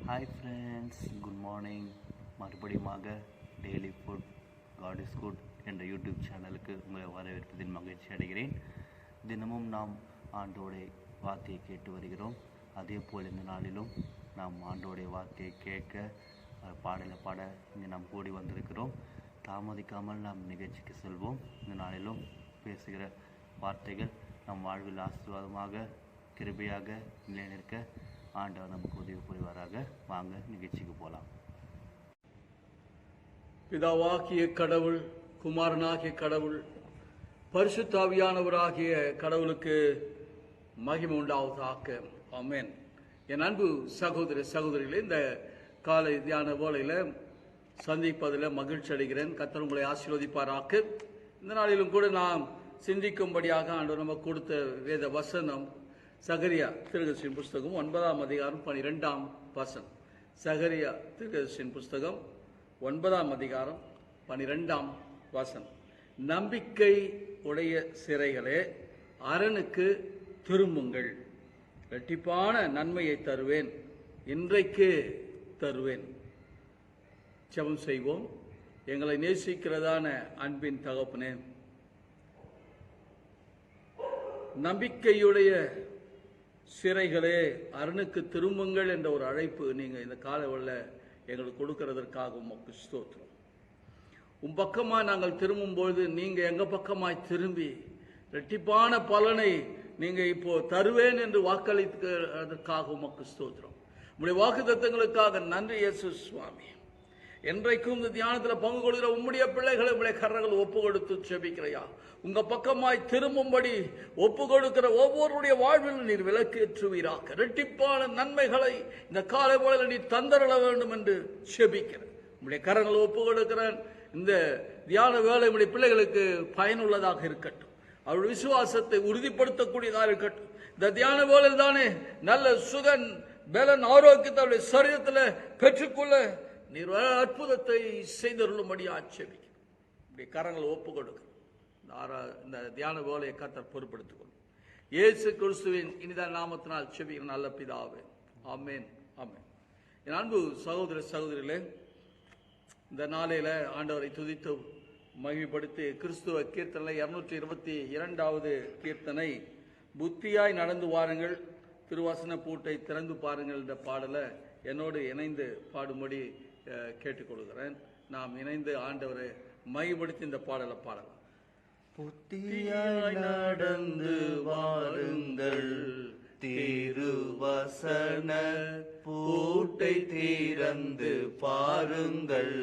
Hi friends good morning மறுபடியுமாக daily food God is good என்ற YouTube சேனலுக்கு உங்களை வரவேற்பதில் மகிழ்ச்சி அடைகிறேன். தினமும் நாம் ஆண்டோடைய வார்த்தையை கேட்டு வருகிறோம். அதே போல் இந்த நாளிலும் நாம் ஆண்டோடைய வார்த்தையை கேட்க அஹ், பாடலை பாட இங்கே நாம் கூடி வந்திருக்கிறோம். தாமதிக்காமல் நாம் நிகழ்ச்சிக்கு செல்வோம். இந்த நாளிலும் பேசுகிற வார்த்தைகள் நம் வாழ்வில் ஆசீர்வாதமாக கிருபையாக நிலைநிற்க ஆண்டவர் நமக்கு உதவி புரிவாராக. வாங்க நிகழ்ச்சிக்கு போகலாம் பிதாவாகிய கடவுள் குமாரனாகிய கடவுள் பரிசுத்தாவியானவராகிய கடவுளுக்கு மகிமை உண்டாவதாக. அமேன் என் அன்பு சகோதர சகோதரிகளே இந்த காலை தியான வேளையில் சந்திப்பதில் மகிழ்ச்சி அடைகிறேன். கத்தர் உங்களை ஆசீர்வதிப்பாராக்கு இந்த நாளிலும் கூட நாம் சிந்திக்கும்படியாக ஆண்டு நம்ம கொடுத்த வேத வசனம் சகரியா திருகசின் புஸ்தகம் ஒன்பதாம் அதிகாரம் பனிரெண்டாம் வசனம். சகரியா திருகசின் புஸ்தகம் ஒன்பதாம் அதிகாரம் பனிரெண்டாம் வசனம். நம்பிக்கை உடைய சிறைகளே அரணுக்கு திரும்புங்கள். இரட்டிப்பான நன்மையை தருவேன் இன்றைக்கு தருவேன். ஜெபம் செய்வோம். எங்களை நேசிக்கிறதான அன்பின் தகப்பனேன் நம்பிக்கையுடைய சிறைகளே அருணுக்கு திரும்புங்கள் என்ற ஒரு அழைப்பு நீங்கள் இந்த காலவெளில் எங்களுக்கு கொடுக்கறதற்காக உமக்கு ஸ்தோத்திரம். உன் பக்கமாக நாங்கள் திரும்பும்பொழுது நீங்கள் எங்கள் பக்கமாய் திரும்பி ரெட்டிப்பான பலனை நீங்கள் இப்போ தருவேன் என்று வாக்களிக்கிறதற்காக உமக்கு ஸ்தோத்திரம். உங்களுடைய வாக்குத்தத்தங்களுக்காக நன்றி இயேசு சுவாமி. என்றைக்கும் இந்த தியானத்தில் பங்கு கொள்கிற உம்முடைய பிள்ளைகளை உங்களுடைய கரங்கள் ஒப்பு கொடுத்து செபிக்கிறையா. உங்க பக்கமாய் திரும்பும்படி ஒப்பு கொடுக்கிற ஒவ்வொருடைய வாழ்வில் நீர் விளக்கேற்றுவீராக. இரட்டிப்பான நன்மைகளை இந்த காலை வேளையில் நீ தந்தரள வேண்டும் என்று செபிக்கிறேன். உங்களுடைய கரங்களை ஒப்பு கொடுக்கிறேன் இந்த தியான வேலை உங்களுடைய பிள்ளைகளுக்கு பயனுள்ளதாக இருக்கட்டும். அவருடைய விசுவாசத்தை உறுதிப்படுத்தக்கூடியதாக இருக்கட்டும். இந்த தியான வேலை தானே நல்ல சுகன் பலன் ஆரோக்கியத்தை அவருடைய சரீரத்தில் பெற்றுக்கொள்ள நீர் அற்புதத்தை செய்தருளும்படி ஆட்சேபிக்கிறோம் இப்படி கரங்களை ஒப்பு இந்த இந்த தியான வேலையை கத்தர் பொருட்படுத்திக் கொள்ளும் இயேசு கிறிஸ்துவின் இனிதான நாமத்தினால் செபிக்கிற நல்ல பிதாவே. ஆமேன் ஆமேன். என் அன்பு சகோதர சகோதரிகளே இந்த நாளையில் ஆண்டவரை துதித்து மகிழ்படுத்தி கிறிஸ்துவ கீர்த்தனை இருநூற்றி இருபத்தி இரண்டாவது கீர்த்தனை புத்தியாய் நடந்து வாருங்கள் திருவாசன பூட்டை திறந்து பாருங்கள் என்ற பாடலை என்னோடு இணைந்து பாடும்படி கேட்டுக்கொள்கிறேன். நாம் இணைந்து ஆண்டவரை மைபடுத்தி இந்த பாடலை பாடலாம். புத்தியாய் நடந்து வாருங்கள். திருவசன பூட்டை திறந்து பாருங்கள்.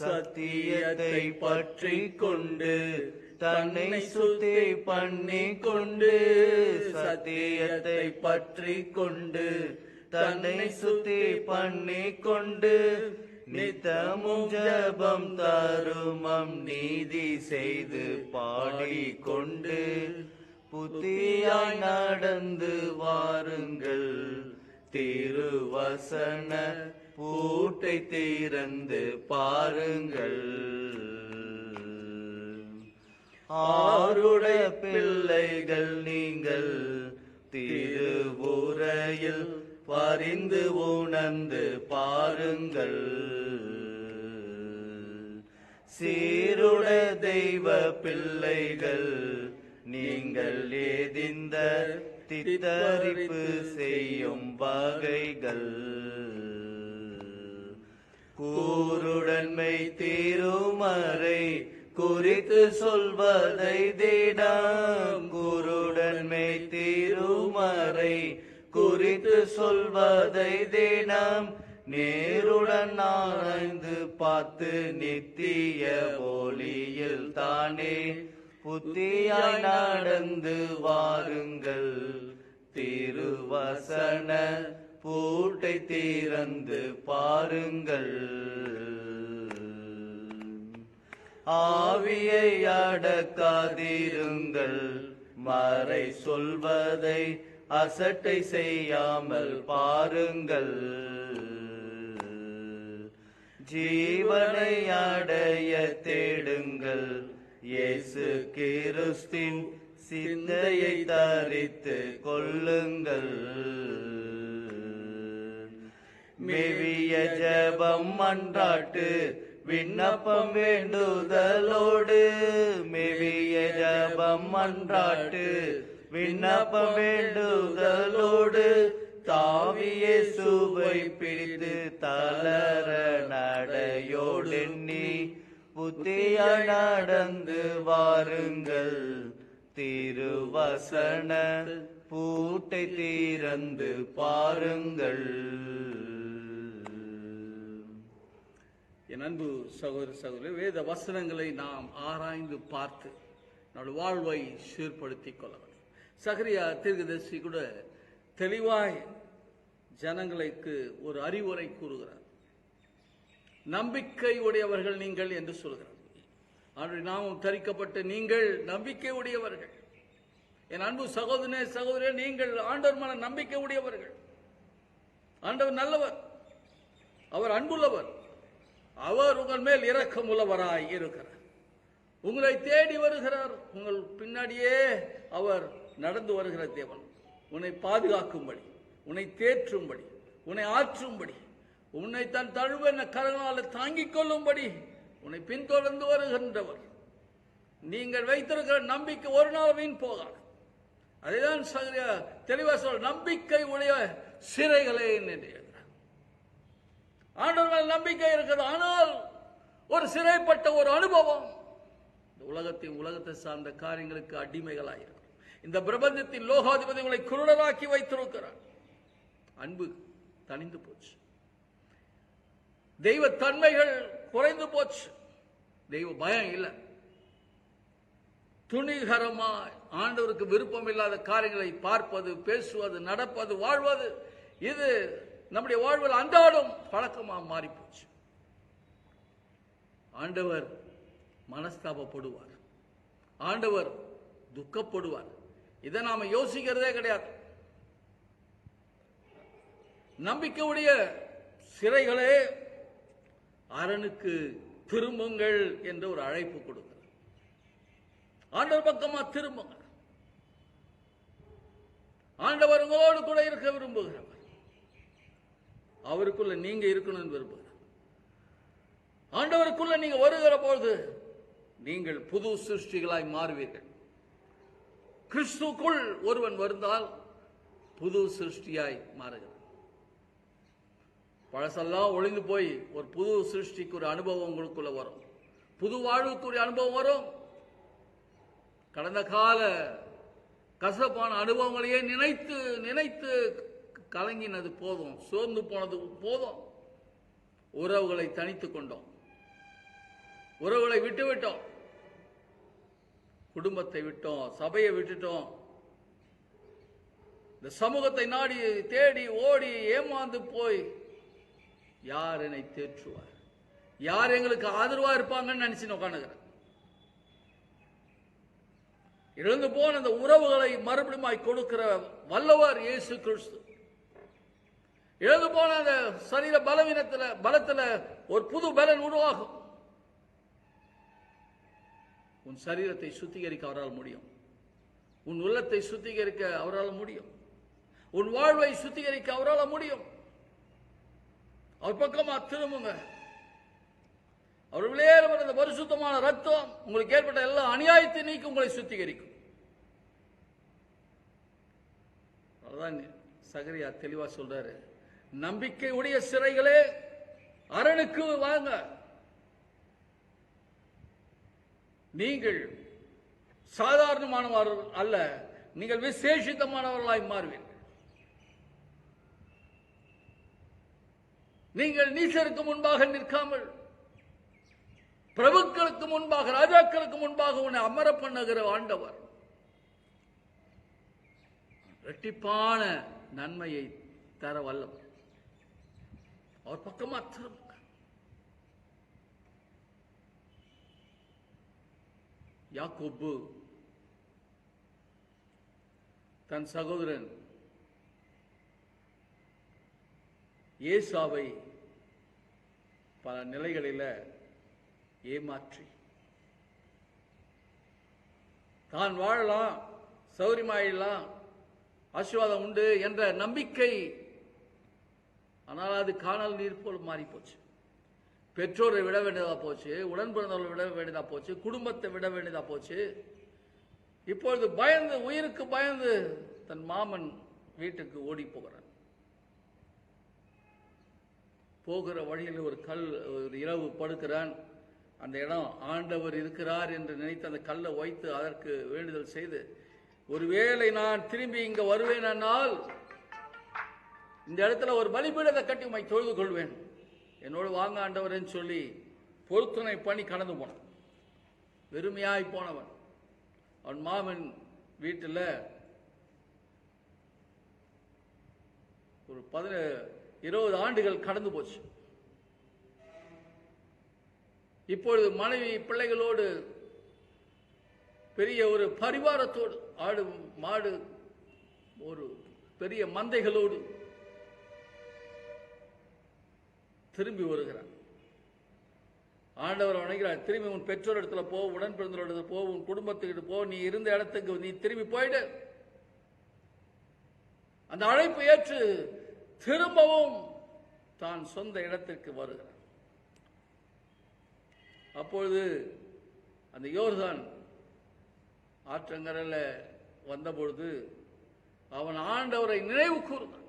சத்தியத்தை பற்றி கொண்டு தன்னை சுத்தி பண்ணி கொண்டு சத்தியத்தை பற்றி கொண்டு தன்னை சுத்தி பண்ணி கொண்டு நித்தமும் ஜபம் தருமம் நீதி செய்து பாடிக்கொண்டு புத்தியாய் நடந்து வாருங்கள். திருவசன பூட்டை திறந்து பாருங்கள். ஆருடைய பிள்ளைகள் நீங்கள் திருவுரையில் பரிந்து உணர்ந்து பாருங்கள். சீருட தெய்வ பிள்ளைகள் நீங்கள் ஏதிந்த தித்தரிப்பு செய்யும் வகைகள். கூருடன்மை தீருமறை குறித்து சொல்வதை திடம். கூருடன்மை தீ குறித்து சொல்வதை தினம் நேருடன் ஆராய்ந்து பார்த்து நித்திய ஒளியில் தானே. புத்தியாய் நடந்து வாருங்கள். திருவசன பூட்டை திறந்து பாருங்கள். ஆவியை அடக்காதிருங்கள். மறை சொல்வதை அசட்டை செய்யாமல் பாருங்கள். ஜீவனை அடைய தேடுங்கள். இயேசு கிறிஸ்தின் சிந்தையை தரித்து கொள்ளுங்கள். மெவிய ஜபம் மன்றாட்டு விண்ணப்பம் வேண்டுதலோடு. மெவிய ஜபம் மன்றாட்டு விண்ணப்ப வேண்டுதலோடு தாவியே சுவை பிடித்து தளர நடையோடெண்ணி புத்திய நடந்து வாருங்கள். திருவசன பூட்டை தீரந்து பாருங்கள். என் அன்பு சகோதர சகோதரி வேத வசனங்களை நாம் ஆராய்ந்து பார்த்து நம்முடைய வாழ்வை சீர்படுத்திக் கொள்ளலாம் சகரியா தீர்க்கதரிசி கூட தெளிவாய் ஜனங்களுக்கு ஒரு அறிவுரை கூறுகிறார். நம்பிக்கை உடையவர்கள் நீங்கள் என்று சொல்கிறார். ஆண்டு நாமும் தரிக்கப்பட்ட நீங்கள் நம்பிக்கை உடையவர்கள் என் அன்பு சகோதரனே சகோதரே நீங்கள் ஆண்டவர் மன நம்பிக்கை உடையவர்கள் ஆண்டவர் நல்லவர். அவர் அன்புள்ளவர். அவர் உங்கள் மேல் இரக்கம் உள்ளவராய் இருக்கிறார். உங்களை தேடி வருகிறார். உங்கள் பின்னாடியே அவர் நடந்து வருகிற தேவன். உன்னை பாதுகாக்கும்படி உன்னை தேற்றும்படி உன்னை ஆற்றும்படி உன்னை தன் தழுவென கரங்களால் தாங்கிக் கொள்ளும்படி உன்னை பின்தொடர்ந்து வருகின்றவர். நீங்கள் வைத்திருக்கிற நம்பிக்கை ஒரு நாள் வீண் போகாது. அதைதான் சகரியா தெளிவா சொல் நம்பிக்கை உடைய சிறைகளே என்று ஆண்டவர் மேல் நம்பிக்கை இருக்கிறது ஆனால் ஒரு சிறைப்பட்ட ஒரு அனுபவம். இந்த உலகத்தின் உலகத்தை சார்ந்த காரியங்களுக்கு அடிமைகளாயிருக்கும் இந்த பிரபஞ்சத்தின் லோகாதிபதி உங்களை குருடராக்கி வைத்திருக்கிறார். அன்பு தணிந்து போச்சு. தெய்வ தன்மைகள் குறைந்து போச்சு. தெய்வ பயம் இல்லை. துணிகரமாய் ஆண்டவருக்கு விருப்பம் இல்லாத காரியங்களை பார்ப்பது பேசுவது நடப்பது வாழ்வது இது நம்முடைய வாழ்வில் அன்றாடும் பழக்கமா மாறி போச்சு. ஆண்டவர் மனஸ்தாபப்படுவார். ஆண்டவர் துக்கப்படுவார். இதை நாம யோசிக்கிறதே கிடையாது. நம்பிக்கையுடைய சிறைகளே அரணுக்கு திரும்புங்கள் என்ற ஒரு அழைப்பு கொடுக்கிறது. ஆண்டவர் பக்கமா திரும்புங்க ஆண்டவர் உங்களோடு கூட இருக்க விரும்புகிறவர். அவருக்குள்ள நீங்க இருக்கணும்னு விரும்புகிறார் ஆண்டவருக்குள்ள நீங்க வருகிற பொழுது நீங்கள் புது சிருஷ்டிகளாய் மாறுவீர்கள். கிறிஸ்துக்குள் ஒருவன் வருந்தால் புது சிருஷ்டியாய் மாறுகிறான் பழசெல்லாம் ஒளிந்து போய் ஒரு புது சிருஷ்டிக்கு ஒரு அனுபவம் உங்களுக்குள்ள வரும். புது வாழ்வுக்கு ஒரு அனுபவம் வரும். கடந்த கால கசப்பான அனுபவங்களையே நினைத்து நினைத்து கலங்கினது போதும் சோர்ந்து போனது போதும். உறவுகளை தனித்து கொண்டோம். உறவுகளை விட்டு விட்டோம் குடும்பத்தை விட்டோம் சபையை விட்டுட்டோம். இந்த சமூகத்தை நாடி தேடி ஓடி ஏமாந்து போய் யார் என்னை தேற்றுவார்? யார் எங்களுக்கு ஆதரவா இருப்பாங்கன்னு நினைச்சு உட்காந்துக்கிறேன் இழந்து போன அந்த உறவுகளை மறுபடியும் கொடுக்கிற வல்லவர் இயேசு கிறிஸ்து. இழந்து போன அந்த சரீர பலவீனத்தில் பலத்தில் ஒரு புது பலன் உருவாகும். உன் சரீரத்தை சுத்திகரிக்க அவரால் முடியும். உன் உள்ளத்தை சுத்திகரிக்க அவரால் முடியும். உன் வாழ்வை சுத்திகரிக்க அவரால் முடியும். அவர் பக்கமா திரும்புங்க. அவர் விளையாடுற அந்த பரிசுத்தமான ரத்தம் உங்களுக்கு ஏற்பட்ட எல்லா அநியாயத்தை நீக்கி உங்களை சுத்திகரிக்கும். அதான் சகரியா தெளிவா சொல்றாரு. நம்பிக்கையுடைய சிறைகளே அரணுக்கு வாங்க. நீங்கள் சாதாரணமானவர்கள் அல்ல நீங்கள் விசேஷித்தமானவர்களாய் மாறுவீர்கள். நீங்கள் நீசருக்கு முன்பாக நிற்காமல் பிரபுக்களுக்கு முன்பாக ராஜாக்களுக்கு முன்பாக உன்னை அமர பண்ணுகிற ஆண்டவர் இரட்டிப்பான நன்மையை தர வல்லவர். அவர் பக்கமா திரும்புங்க யாக்கோப்பு தன் சகோதரன் ஏசாவை பல நிலைகளில் ஏமாற்றி. தான் வாழலாம் சௌரியமாயிடலாம் ஆசீர்வாதம் உண்டு என்ற நம்பிக்கை. ஆனால் அது காணல் நீர் போல் மாறிப்போச்சு. பெற்றோரை விட வேண்டியதா போச்சு உடன் பிறந்தவர்களை விட வேண்டியதா போச்சு குடும்பத்தை விட வேண்டியதா போச்சு. இப்பொழுது பயந்து உயிருக்கு பயந்து தன் மாமன் வீட்டுக்கு ஓடி போகிறான். போகிற வழியில் ஒரு கல் ஒரு இரவு படுக்கிறான். அந்த இடம் ஆண்டவர் இருக்கிறார் என்று நினைத்து அந்த கல்லை வைத்து அதற்கு வேண்டுதல் செய்து ஒருவேளை நான் திரும்பி இங்க வருவேனால் இந்த இடத்துல ஒரு பலிபீடத்தை கட்டி உண்மை தொழுது கொள்வேன். என்னோடு வாங்க ஆண்டவரேன்னு சொல்லி பொருத்தனை பண்ணி கடந்து போனான். வெறுமையாய் போனவன். அவன் மாமன் வீட்டில் ஒரு பதின இருபது ஆண்டுகள் கடந்து போச்சு. இப்பொழுது மனைவி பிள்ளைகளோடு பெரிய ஒரு பரிவாரத்தோடு ஆடு மாடு ஒரு பெரிய மந்தைகளோடு திரும்பி வருகிறான் ஆண்டவர் வணங்கிறார் திரும்பி உன் பெற்றோர் இடத்துல போ உடன் பிறந்தோர் இடத்துல போ உன் குடும்பத்துக்கிட்ட போ நீ இருந்த இடத்துக்கு நீ திரும்பி போயிடு. அந்த அழைப்பு ஏற்று திரும்பவும் தான் சொந்த இடத்திற்கு வருகிறான் அப்பொழுது அந்த யோர்தான் ஆற்றங்கரையில் வந்தபொழுது அவன் ஆண்டவரை நினைவு கூர்ந்தான்.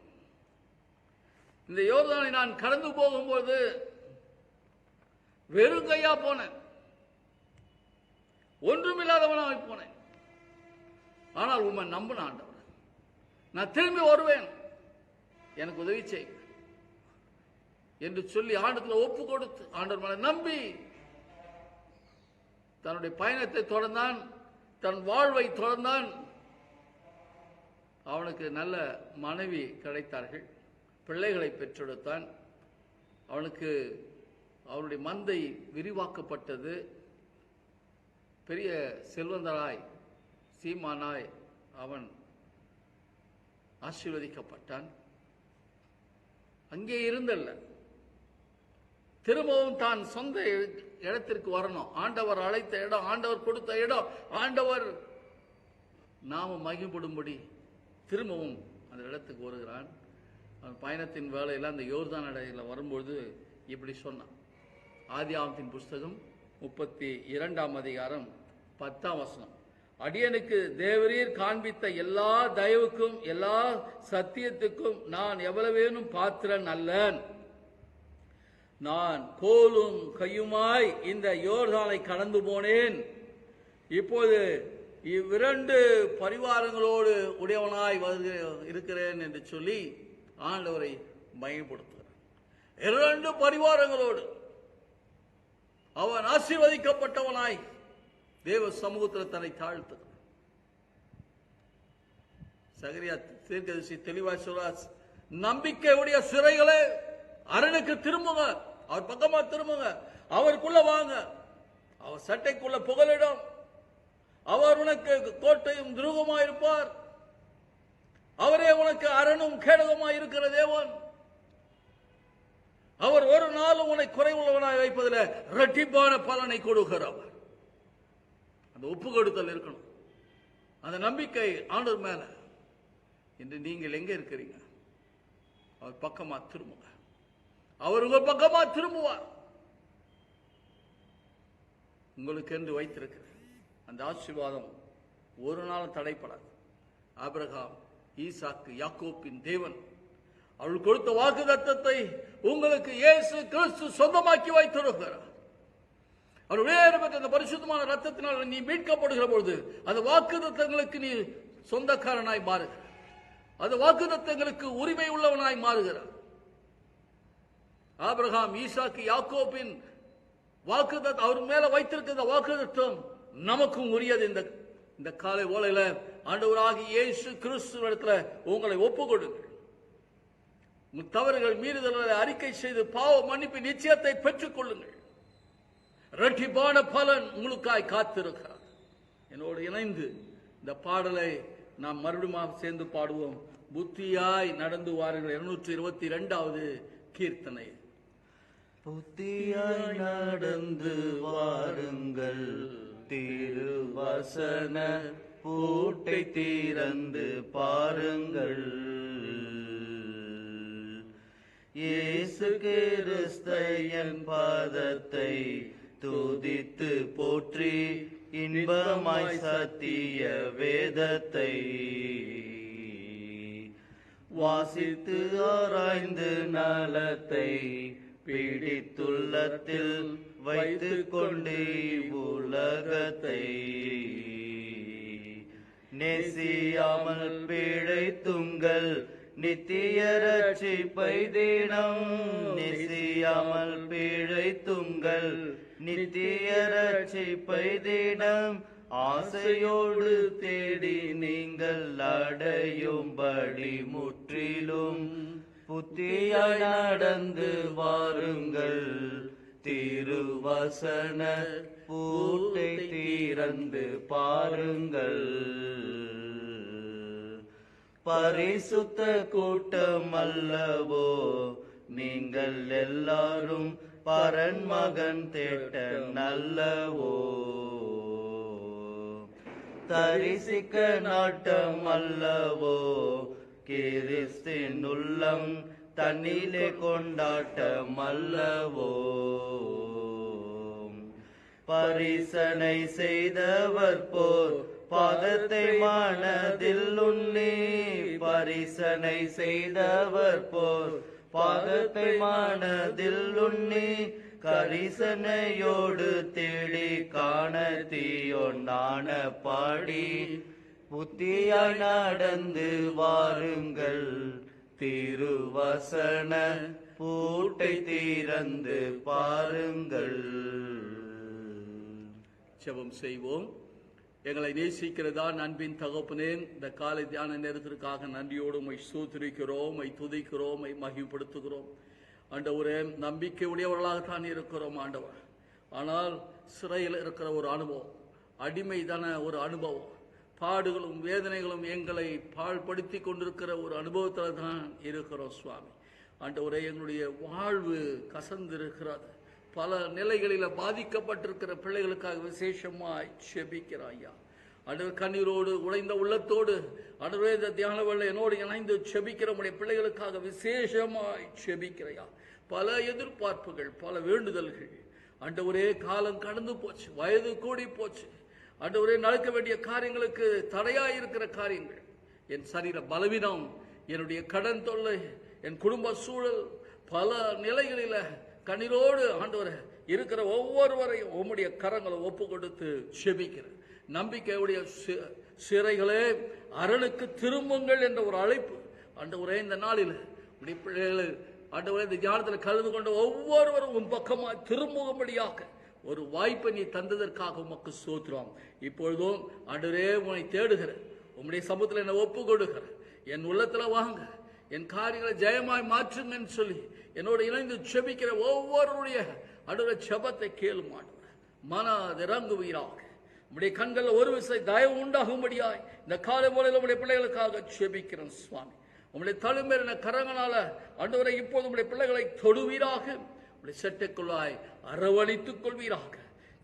இந்த யோர்தானை நான் கடந்து போகும்போது வெறும் கையா போனேன். ஒன்றுமில்லாதவனாக போனேன். ஆனால் உண்மை நம்பின ஆண்டவர். நான் திரும்பி வருவேன். எனக்கு உதவி செய் என்று சொல்லி ஆண்டத்தில் ஒப்பு கொடுத்து ஆண்டவர் மேல நம்பி தன்னுடைய பயணத்தை தொடர்ந்தான் தன் வாழ்வை தொடர்ந்தான். அவனுக்கு நல்ல மனைவி கிடைத்தார்கள். பிள்ளைகளை பெற்றெடுத்தான். அவனுக்கு அவனுடைய மந்தை விரிவாக்கப்பட்டது. பெரிய செல்வந்தராய் சீமானாய் அவன் ஆசீர்வதிக்கப்பட்டான். அங்கே இருந்தல்ல. திரும்பவும் தான் சொந்த இடத்திற்கு வரணும். ஆண்டவர் அழைத்த இடம் ஆண்டவர் கொடுத்த இடம் ஆண்டவர் நாம மகிழ்படும்படி திரும்பவும் அந்த இடத்துக்கு வருகிறான். பயணத்தின் வேலையில் அந்த யோர்தான் அடையில் வரும்பொழுது இப்படி சொன்னான். ஆதி ஆமத்தின் புஸ்தகம் முப்பத்தி இரண்டாம் அதிகாரம் பத்தாம் வசனம். அடியனுக்கு தேவரீர் காண்பித்த எல்லா தயவுக்கும் எல்லா சத்தியத்துக்கும் நான் எவ்வளவேனும் பாத்திரன் அல்லன். நான் கோலும் கையுமாய் இந்த யோர்தானை கடந்து போனேன். இப்போது இவ்விரண்டு பரிவாரங்களோடு உடையவனாய் வருக இருக்கிறேன் என்று சொல்லி ஆண்டவரை பயன்படுத்துகிறார் இரண்டு பரிவாரங்களோடு அவன் ஆசீர்வதிக்கப்பட்டவனாய் தேவ சமூகத்தில் தன்னை தாழ்த்துகிறான் சகரியா தீர்க்கதரிசி தெளிவாய் சொல்றார் நம்பிக்கையுடைய சிறைகளே அரணுக்கு திரும்புங்க அவர் பக்கமா திரும்புங்க அவருக்குள்ள வாங்க அவர் சட்டைக்குள்ள புகலிடம் அவர் உனக்கு கோட்டையும் துருகமாயிருப்பார் இருப்பார் அவரே உனக்கு அரணும் கேடகமாய் இருக்கிற தேவன். அவர் ஒரு நாளும் உன்னை குறைவுள்ளவனாய் வைப்பதில் இரட்டிப்பான பலனை கொடுக்கிறவர் அந்த ஒப்பு கொடுத்தல் இருக்கணும். அந்த நம்பிக்கை ஆண்டவர் மேல. இன்று நீங்கள் எங்க இருக்கிறீங்க? அவர் பக்கமா திரும்புங்க. அவர் உங்க பக்கமா திரும்புவார். உங்களுக்கு என்று வைத்திருக்கிற அந்த ஆசீர்வாதம் ஒரு நாளும் தடைப்படாது. ஆபிரகாம் ஈசாக்கு யாக்கோப்பின் தேவன். அவள் கொடுத்த வாக்கு தத்தத்தை உங்களுக்கு இயேசு கிறிஸ்து சொந்தமாக்கி வைத்திருக்கிறார். அவர் வேறு அந்த பரிசுத்தமான ரத்தத்தினால் நீ மீட்கப்படுகிற பொழுது அந்த வாக்கு தத்தங்களுக்கு நீ சொந்தக்காரனாய் மாறுகிறார் அந்த வாக்கு தத்தங்களுக்கு உரிமை உள்ளவனாய் மாறுகிறார் ஆபிரகாம் ஈசாக்கு யாக்கோப்பின் வாக்கு அவர் மேல வைத்திருக்கிற வாக்கு தத்துவம் நமக்கும் உரியது. இந்த இந்த காலை ஓலையில ஆண்டவராகி இயேசு கிறிஸ்து இடத்துல உங்களை ஒப்பு கொடுங்கள் தவறுகள் மீறுதல்களை அறிக்கை செய்து பாவ மன்னிப்பு நிச்சயத்தை பெற்றுக் கொள்ளுங்கள் இரட்டிப்பான பலன் உங்களுக்காய் காத்திருக்கிறார் என்னோடு இணைந்து இந்த பாடலை நாம் மறுபடியும் சேர்ந்து பாடுவோம். புத்தியாய் நடந்து வாருங்கள். இருநூற்றி இருபத்தி இரண்டாவது கீர்த்தனை. புத்தியாய் நடந்து வாருங்கள். திருவசன பூட்டை திறந்து பாருங்கள். இயேசு கிறிஸ்தையன் பாதத்தை துதித்து போற்றி இன்பமாய் சத்திய வேதத்தை வாசித்து ஆராய்ந்து நலத்தை பிடித்துள்ளத்தில் வைத்து கொண்டு உலகத்தை நேசியாமல் பிழைத்துங்கள் நித்திய ரட்சிப்பை தினம் நேசியாமல் பிழைத்துங்கள் நித்திய ரட்சிப்பை தினம் ஆசையோடு தேடி நீங்கள் அடையும்படி முற்றிலும் புத்தியாய் நடந்து வாருங்கள். திருவசன பூட்டை திறந்து பாருங்கள். பரிசுத்த கூட்டம் அல்லவோ நீங்கள் எல்லாரும் பரன் மகன் தேட்ட நல்லவோ. தரிசிக்க நாட்டம் அல்லவோ கிறிஸ்தின் உள்ளம் தன்னிலே கொண்டாட்ட மல்லவோ பரிசனை செய்தவர் போர் பாதத்தை மனதில் உண்ணி பரிசனை செய்தவர் போர் பாதத்தை மனதில் உண்ணி கரிசனையோடு தேடி காண தீயொன்னான பாடி புத்தியாய் நடந்து வாருங்கள். திருவசன பூட்டை திறந்து பாருங்கள். செபம் செய்வோம். எங்களை நேசிக்கிறதா அன்பின் தகப்பனேன் இந்த காலை தியான நேரத்திற்காக நன்றியோடு உமை சூத்திரிக்கிறோம் மை துதிக்கிறோம் மை மகிழ்ப்படுத்துகிறோம் ஆண்டவரே நம்பிக்கை உடையவர்களாகத்தான் இருக்கிறோம் ஆண்டவர். ஆனால் சிறையில் இருக்கிற ஒரு அனுபவம் அடிமைதான ஒரு அனுபவம். பாடுகளும் வேதனைகளும் எங்களை பாழ்படுத்தி கொண்டிருக்கிற ஒரு அனுபவத்தில் தான் இருக்கிறோம் சுவாமி. ஆண்டவரே எங்களுடைய வாழ்வு கசந்திருக்கிறது. பல நிலைகளில் பாதிக்கப்பட்டிருக்கிற பிள்ளைகளுக்காக விசேஷமாய் செபிக்கிறாய்யா அன்று கண்ணீரோடு உழைந்த உள்ளத்தோடு ஆண்டவரே இந்த தியான வேளை என்னோடு இணைந்து செபிக்கிற உடைய பிள்ளைகளுக்காக விசேஷமாய் செபிக்கிறையா. பல எதிர்பார்ப்புகள் பல வேண்டுதல்கள். ஆண்டவரே காலம் கடந்து போச்சு வயது கூடி போச்சு. ஆண்டவரே நடக்க வேண்டிய காரியங்களுக்கு தடையாக இருக்கிற காரியங்கள். என் சரீர பலவீனம் என்னுடைய கடன் தொல்லை என் குடும்ப சூழல் பல நிலைகளில் கண்ணீரோடு ஆண்டவரே இருக்கிற ஒவ்வொருவரையும் உம்முடைய கரங்களை ஒப்பு கொடுத்து செபிக்கிறேன். நம்பிக்கையுடைய சிறைகளே அரணுக்கு திரும்புங்கள் என்ற ஒரு அழைப்பு. ஆண்டவரே இந்த நாளில் உடைய பிள்ளைகள் ஆண்டவரே இந்த ஞானத்தில் கலந்து கொண்ட ஒவ்வொருவரும் உன் பக்கமாக திரும்பும்படியாக ஒரு வாய்ப்பை நீ தந்ததற்காக உமக்கு சோத்துறோம் இப்பொழுதும் ஆண்டவரே உன்னை தேடுகிறேன் உம்முடைய சமூகத்தில் என்னை ஒப்பு கொடுக்கிறேன் என் உள்ளத்தில் வாங்க என் காரியங்களை ஜெயமாய் மாற்றுங்கன்னு சொல்லி என்னோட இணைந்து செபிக்கிற ஒவ்வொருடைய அடுற செபத்தை கேளு ஆண்டவரே. மன இறங்குவீராக. உடைய கண்களில் ஒரு விசை தயவு உண்டாகும்படியாய் இந்த காலை மூலையில் உடைய பிள்ளைகளுக்காக செபிக்கிறேன் சுவாமி. உம்முடைய தழும்பெறின கரங்களால ஆண்டவரை இப்போது உங்களுடைய பிள்ளைகளை தொடுவீராக. செட்டுக்குள்ளாய் அரவணைத்துக் கொள்வீராக.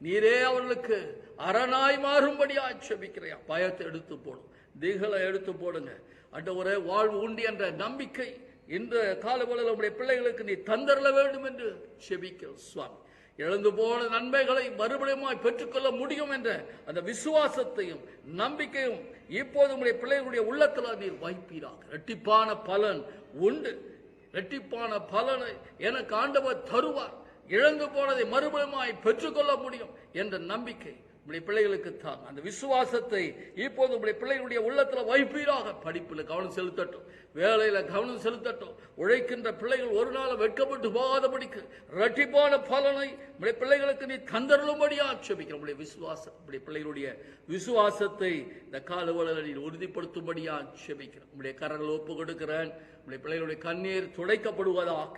நீரே அவர்களுக்கு அரணாய் மாறும்படியா செபிக்கிறையா பயத்தை எடுத்து போடும் திகளை எடுத்து போடுங்க. ஆண்டவரே வாழ்வு உண்டு என்ற நம்பிக்கை இந்த காலவழியில் நம்முடைய பிள்ளைகளுக்கு நீ தந்தரல வேண்டும் என்று செபிக்கிறோம் சுவாமி. இழந்து போன நன்மைகளை மறுபடியுமாய் பெற்றுக்கொள்ள முடியும் என்ற அந்த விசுவாசத்தையும் நம்பிக்கையும் இப்போது உங்களுடைய பிள்ளைகளுடைய உள்ளத்தில் நீர் வைப்பீராக. இரட்டிப்பான பலன் உண்டு. ரெட்டிப்பான பலனை எனக்கு ஆண்டவர் தருவார். இழந்து போனதை மறுபடியுமாய் பெற்றுக்கொள்ள முடியும் என்ற நம்பிக்கை உங்களுடைய பிள்ளைகளுக்கு தான். அந்த விசுவாசத்தை இப்போது உங்களுடைய பிள்ளைகளுடைய உள்ளத்தில் வைப்பீராக. படிப்பில் கவனம் செலுத்தட்டும். வேலையில் கவனம் செலுத்தட்டும். உழைக்கின்ற பிள்ளைகள் ஒரு நாள் வெட்கப்பட்டு போகாதபடிக்கு இரட்டிப்பான பலனை உங்களுடைய பிள்ளைகளுக்கு நீ தந்தருளும்படியா ஆட்சேபிக்கிறோம். உங்களுடைய விசுவாசம் உங்களுடைய பிள்ளைகளுடைய விசுவாசத்தை இந்த காலவழியில் நீ உறுதிப்படுத்தும்படியா ஆட்சேபிக்கிறோம். உங்களுடைய கரங்கள் ஒப்பு கொடுக்கிறேன். உங்களுடைய பிள்ளைகளுடைய கண்ணீர் துடைக்கப்படுவதாக.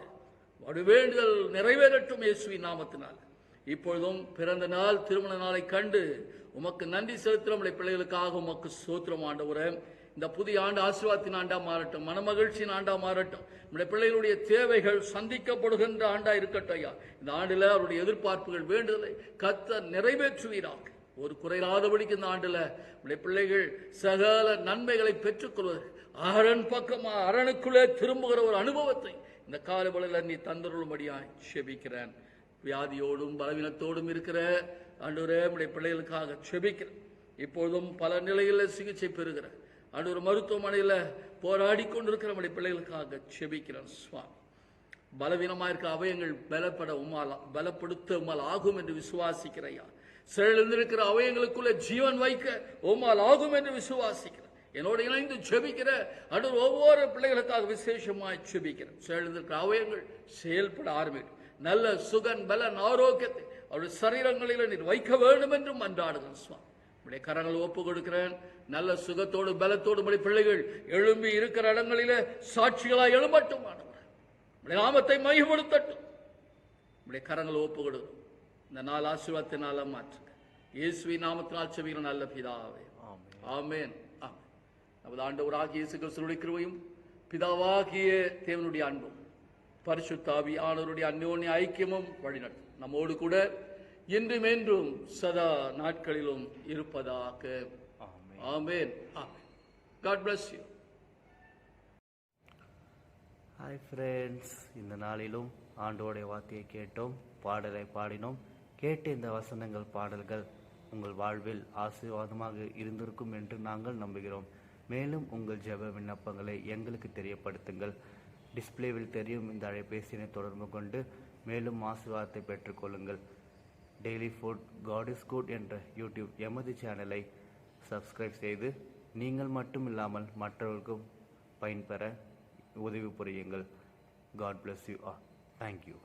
ஒரு வேண்டுதல் நிறைவேறட்டும் இயேசுவின் நாமத்தினால். இப்பொழுதும் பிறந்த நாள் திருமண நாளை கண்டு உமக்கு நன்றி செலுத்துகிற பிள்ளைகளுக்காக உமக்கு சோத்திரம் ஆண்டவரே. இந்த புதிய ஆண்டு ஆசீர்வாதத்தின் ஆண்டா மாறட்டும் மனமகிழ்ச்சியின் ஆண்டா மாறட்டும். நம்முடைய பிள்ளைகளுடைய தேவைகள் சந்திக்கப்படுகின்ற ஆண்டா இருக்கட்டும் ஐயா. இந்த ஆண்டில் அவருடைய எதிர்பார்ப்புகள் வேண்டுதலை கத்த நிறைவேற்றுவீராக. ஒரு குறையில்லாதபடிக்கு இந்த ஆண்டில் நம்முடைய பிள்ளைகள் சகல நன்மைகளை பெற்றுக்கொள்வது அரண் பக்கமாக அரணுக்குள்ளே திரும்புகிற ஒரு அனுபவத்தை இந்த காலவளையில் நீ தந்தருளும்படியாய் செபிக்கிறேன். வியாதியோடும் பலவீனத்தோடும் இருக்கிற ஆண்டவரே நம்முடைய பிள்ளைகளுக்காக செபிக்கிற இப்பொழுதும் பல நிலையில் சிகிச்சை பெறுகிற அன்று மருத்துவமனையில் போராடி கொண்டிருக்கிற நம்முடைய பிள்ளைகளுக்காக செபிக்கிறேன் சுவாமி. பலவீனமாக இருக்க அவயங்கள் பலப்பட உமால் பலப்படுத்த உமால் ஆகும் என்று விசுவாசிக்கிறையா செயலிருந்திருக்கிற அவயங்களுக்குள்ள ஜீவன் வைக்க உமால் ஆகும் என்று விசுவாசிக்கிறேன். என்னோட இணைந்து செபிக்கிற அன்று ஒவ்வொரு பிள்ளைகளுக்காக விசேஷமாய் செபிக்கிறேன். செயலிருந்திருக்கிற அவயங்கள் செயல்பட ஆரம்பிக்கும். நல்ல சுகன் பலன் ஆரோக்கியத்தை அவருடைய சரீரங்களில் நீர் வைக்க வேண்டும் என்றும் அன்றாடுகிறேன் சுவாமி. உடைய கரங்கள் ஒப்பு கொடுக்கிறேன். நல்ல சுகத்தோடு பலத்தோடு உடைய பிள்ளைகள் எழும்பி இருக்கிற இடங்களிலே சாட்சிகளாய் எழும்பட்டும். உடைய நாமத்தை மையப்படுத்தட்டும் உடைய கரங்களை ஒப்பு கொடுக்கும் இந்த நாள் ஆசீர்வாதத்தினால மாற்றுங்க. இயேசுவின் நாமத்தினால் செவிகிற நல்ல பிதாவே. ஆமென். ஆமென். நமது ஆண்டவராகிய இயேசு கிறிஸ்துவின் கிருபையும் பிதாவாகிய தேவனுடைய அன்பும் பரிசுத்தாவி ஆனவருடைய அந்யோன்ய ஐக்கியமும் வழிநடத்தும். நம்மோடு கூட இன்றும் என்றும் சதா நாட்களிலும் இருப்பதாக. Amen. God bless you. Hi friends இந்த நாளிலும் ஆண்டோடைய வார்த்தையை கேட்டோம் பாடலை பாடினோம். கேட்ட இந்த வசனங்கள் பாடல்கள் உங்கள் வாழ்வில் ஆசீர்வாதமாக இருந்திருக்கும் என்று நாங்கள் நம்புகிறோம். மேலும் உங்கள் ஜெப விண்ணப்பங்களை எங்களுக்கு தெரியப்படுத்துங்கள். டிஸ்ப்ளேவில் தெரியும். இந்த அழைப்பேசியினை தொடர்பு கொண்டு மேலும் ஆசீர்வாதத்தை பெற்றுக்கொள்ளுங்கள் daily food God is good என்ற யூடியூப் எமது சேனலை சப்ஸ்கிரைப் செய்து நீங்கள் மட்டும் இல்லாமல் மற்றவர்களுக்கும் பயன்பெற உதவி புரியுங்கள். God bless you ah thank you